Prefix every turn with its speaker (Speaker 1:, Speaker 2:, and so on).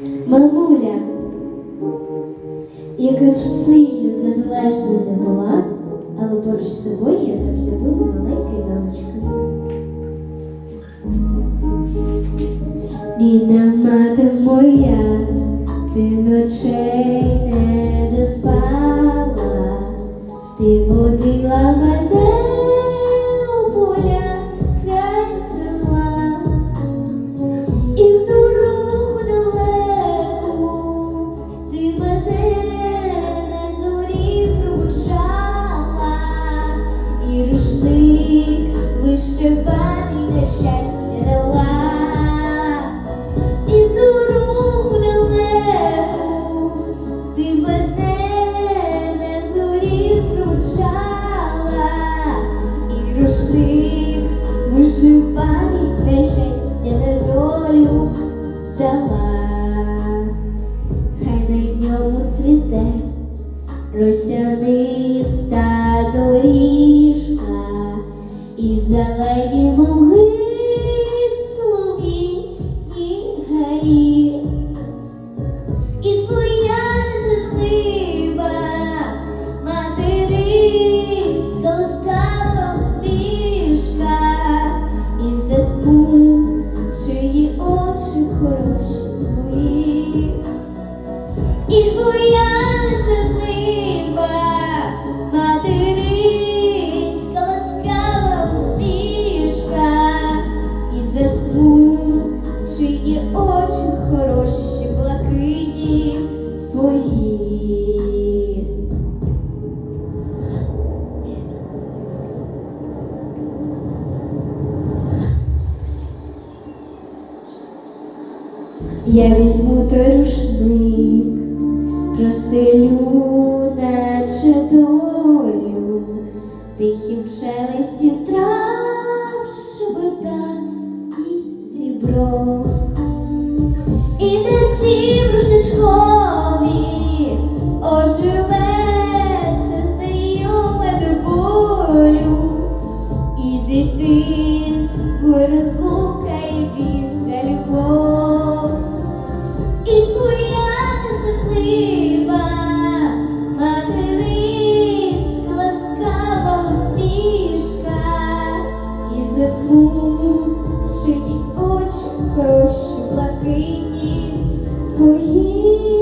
Speaker 1: Мамуля, яка б сильно незалежною не була, але поруч з тобою я завжди буду маленькою донечкою. Рідна мати моя, ти ночей не доспала, ти водила мене рушник вишиваний на щастя на долю дала, хай на ньому цвіте росяниста доріжка і зелені луги, слуги і гаї. Я візьму той рушник, простелю, наче долю, тихім шелесті трав, шебета і дібро. І на цім рушничкові оживеться знайоме до і дитинство розлука і вірка любов, Сині очі, хороші, блакитні твої.